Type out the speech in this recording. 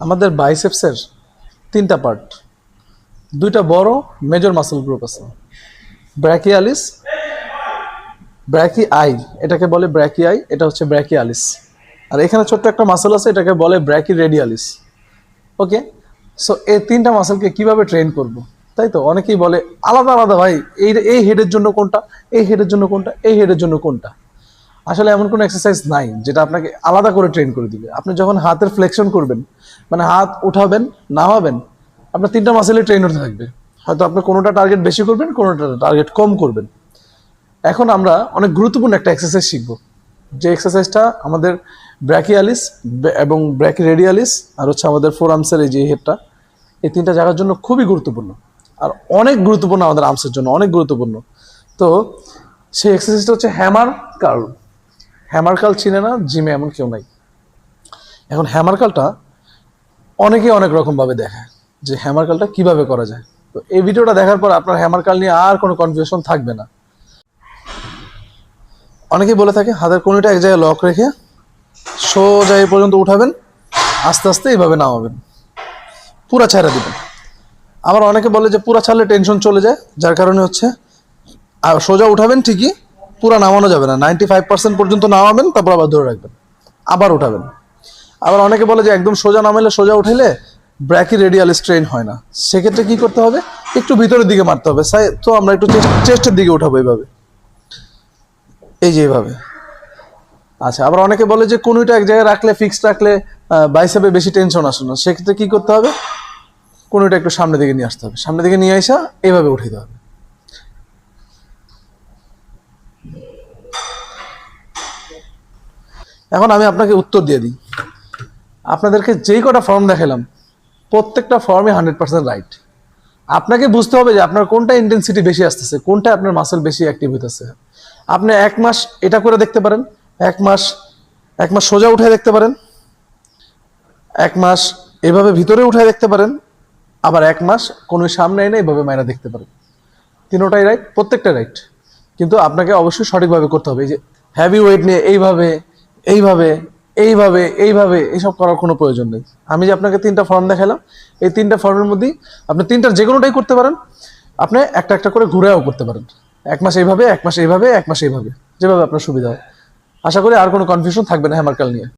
আমাদের বাইসেপসের তিনটা পার্ট দুইটা বড় মেজর মাসেল গ্রুপ আছে। ব্র্যাকিয়ালিস ব্র্যাকি আই এটাকে বলে ব্র্যাকি আই এটা হচ্ছে ব্র্যাকিয়ালিস আর এখানে ছোট্ট একটা মাসেল আছে, এটাকে বলে ব্র্যাকি রেডিয়ালিস ওকে সো এই তিনটা মাসেলকে কীভাবে ট্রেন করব? তাই তো? অনেকেই বলে, আলাদা আলাদা ভাই, এই এই হেডের জন্য কোনটা? এই হেডের জন্য কোনটা? এই হেডের জন্য কোনটা? আসলে এমন কোনো এক্সারসাইজ নাই যেটা আপনাকে আলাদা করে ট্রেন করে দিবে। আপনি যখন হাতের ফ্লেকশন করবেন মানে হাত উঠাবেন, নামাবেন, আপনার তিনটা মাসেলে ট্রেন হতে থাকবে। হয়তো আপনি কোনোটা টার্গেট বেশি করবেন, কোনোটা টার্গেট কম করবেন। এখন আমরা অনেক গুরুত্বপূর্ণ একটা এক্সারসাইজ শিখব। যে এক্সারসাইজটা আমাদের ব্র্যাকিয়ালিস এবং ব্র্যাকি রেডিয়ালিস আর হচ্ছে আমাদের ফোর আর্মসের এই যে হেডটা এই তিনটা জায়গার জন্য খুবই গুরুত্বপূর্ণ। আর অনেক গুরুত্বপূর্ণ আমাদের আর্মসের জন্য, অনেক গুরুত্বপূর্ণ। তো সেই এক্সারসাইজটা হচ্ছে হ্যামার কার্ল হ্যামার কাল চিনে না, জিমে এমন কেউ নাই। এখন হ্যামার অনেকে অনেক রকমভাবে দেখায় যে হ্যামার কালটা কীভাবে করা যায়। তো এই ভিডিওটা দেখার পর আপনার হ্যামারকাল নিয়ে আর কোনো কনফিউশন থাকবে না। অনেকেই বলে থাকে, হাতের কোনোটা এক জায়গায় লক রেখে সোজা এই পর্যন্ত উঠাবেন, আস্তে আস্তে এইভাবে নামাবেন। পুরা ছাড়া দিবেন। আবার অনেকে বলে যে পুরা ছাড়লে টেনশন চলে যায়, যার কারণে হচ্ছে সোজা উঠাবেন ঠিকই পুরা নামানো যাবে না। নাইনটি ফাইভ পার্সেন্ট পর্যন্ত নামাবেন, তারপর আবার ধরে রাখবেন। আবার উঠাবেন। আবার অনেকে বলে যে একদম সোজা নামাইলে সোজা উঠাইলে ব্র্যাকি রেডিয়াল স্ট্রেন হয় না। সেক্ষেত্রে কি করতে হবে? একটু ভিতরের দিকে মারতে হবে। তো আমরা একটু চেস্টের দিকে উঠাবো এইভাবে। এই যে এইভাবে। আচ্ছা আবার অনেকে বলে যে কোনোটা এক জায়গায় রাখলে ফিক্সড রাখলে বাইসেপে বেশি টেনশন আসে না। সেক্ষেত্রে কি করতে হবে? কোনোটা একটু সামনের দিকে নিয়ে আসতে হবে। সামনের দিকে নিয়ে আসা এইভাবে উঠিয়ে দিতে হবে। এখন আমি আপনাকে উত্তর দিয়ে দিই। আপনাদেরকে যেই কটা ফর্ম দেখালাম, প্রত্যেকটা ফর্মে হান্ড্রেড পার্সেন্ট রাইট আপনাকে বুঝতে হবে যে আপনার কোনটা ইন্টেন্সিটি বেশি আসতেছে, কোনটা আপনার মাসেল বেশি অ্যাক্টিভ হইতেছে। আপনি এক মাস এটা করে দেখতে পারেন, এক মাস এক মাস সোজা উঠে দেখতে পারেন, এক মাস এভাবে ভিতরে উঠে দেখতে পারেন, আবার এক মাস কোনো সামনে এনে এভাবে মায়েরা দেখতে পারেন। তিনোটাই রাইট প্রত্যেকটা রাইট কিন্তু আপনাকে অবশ্যই সঠিকভাবে করতে হবে, এই যে হ্যাভি ওয়েট নিয়ে এইভাবে এইভাবে এইভাবে এইভাবে এইসব করার কোনো প্রয়োজন নেই। আমি যে আপনাকে তিনটা ফর্ম দেখালাম, এই তিনটা ফর্মের মধ্যেই আপনি তিনটার যে কোনোটাই করতে পারেন, আপনি একটা একটা করে ঘুরেও করতে পারেন। এক মাস এইভাবে, এক মাস এইভাবে, এক মাস এইভাবে। যেভাবে আপনার সুবিধা হয়। আশা করি আর কোনো কনফিউশন থাকবে না হ্যামারকাল নিয়ে।